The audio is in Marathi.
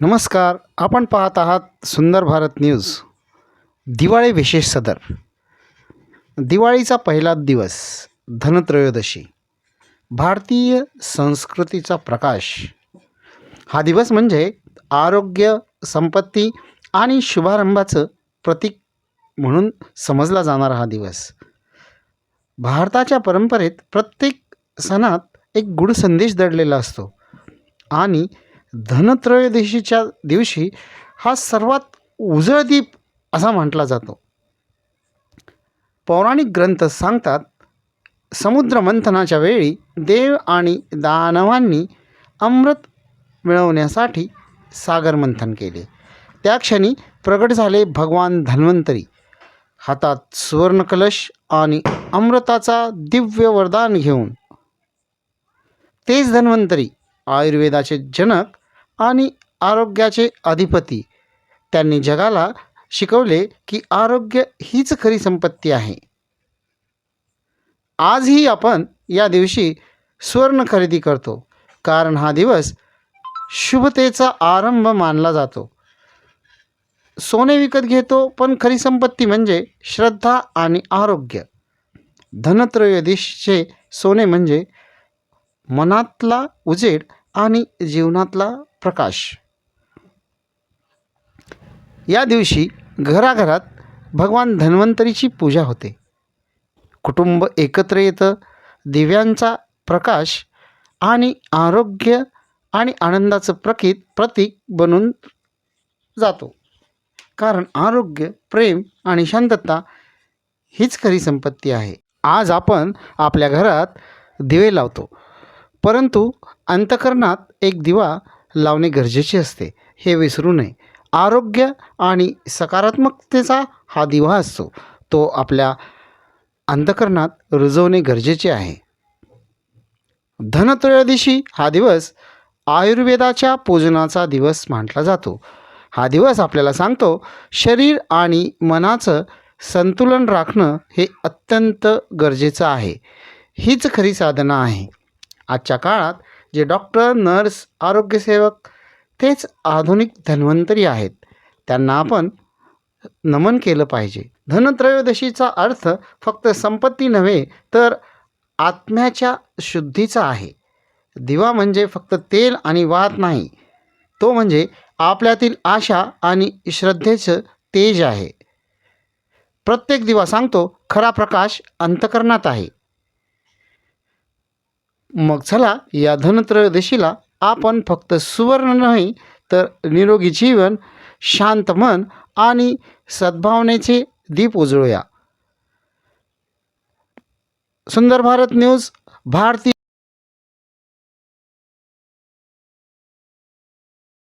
नमस्कार आपण पाहत आहात सुंदर भारत न्यूज. दिवाळी विशेष सदर. दिवाळीचा पहिला दिवस धनत्रयोदशी. भारतीय संस्कृतीचा प्रकाश. हा दिवस म्हणजे आरोग्य संपत्ती आणि शुभारंभाचं प्रतीक म्हणून समजला जाणारा हा दिवस. भारताच्या परंपरेत प्रत्येक सणात एक गूढ संदेश दडलेला असतो आणि धनत्रयोदशीच्या दिवशी हा सर्वात उजळदीप असा म्हटला जातो. पौराणिक ग्रंथ सांगतात समुद्र मंथनाच्या वेळी देव आणि दानवांनी अमृत मिळवण्यासाठी सागर मंथन केले. त्या क्षणी प्रगट झाले भगवान धन्वंतरी. हातात सुवर्णकलश आणि अमृताचा दिव्य वरदान घेऊन. तेच धन्वंतरी आयुर्वेदाचे जनक आणि आरोग्याचे अधिपती. त्यांनी जगाला शिकवले की आरोग्य हीच खरी संपत्ती आहे. आजही आपण या दिवशी सुवर्ण खरेदी करतो. कारण हा दिवस शुभतेचा आरंभ मानला जातो. सोने विकत घेतो पण खरी संपत्ती म्हणजे श्रद्धा आणि आरोग्य. धनत्रयोदशीचे सोने म्हणजे मनातला उजेड आणि जीवनातला प्रकाश. या दिवशी घराघरात भगवान धन्वंतरीची पूजा होते. कुटुंब एकत्र येतं दिव्यांचा प्रकाश आणि आरोग्य आणि आनंदाचं प्रकित प्रतीक बनून जातो. कारण आरोग्य प्रेम आणि शांतता हीच खरी संपत्ती आहे. आज आपण आपल्या घरात दिवे लावतो. परंतु अंतकरणात एक दिवा लावणे गरजेचे असते. हे विसरू नये. आरोग्य आणि सकारात्मकतेचा हा दिवा असतो. तो आपल्या अंतकरणात रुजवणे गरजेचे आहे. धनत्रयोदशी हा दिवस आयुर्वेदाच्या पूजनाचा दिवस म्हटला जातो. हा दिवस आपल्याला सांगतो शरीर आणि मनाचं संतुलन राखणं हे अत्यंत गरजेचं आहे. हीच खरी साधना आहे. आजच्या काळात जे डॉक्टर नर्स आरोग्यसेवक तेच आधुनिक धन्वंतरी आहेत. त्यांना आपण नमन केलं पाहिजे. धनत्रयोदशीचा अर्थ फक्त संपत्ती नव्हे तर आत्म्याच्या शुद्धीचा आहे. दिवा म्हणजे फक्त तेल आणि वात नाही. तो म्हणजे आपल्यातील आशा आणि श्रद्धेचं तेज आहे. प्रत्येक दिवा सांगतो खरा प्रकाश अंतकरणात आहे. मग चला या धनत्रयोदशीला आपण फक्त सुवर्ण नाही तर निरोगी जीवन शांत मन आणि सद्भावनेचे दीप उजळूया. सुंदर भारत न्यूज भारतीय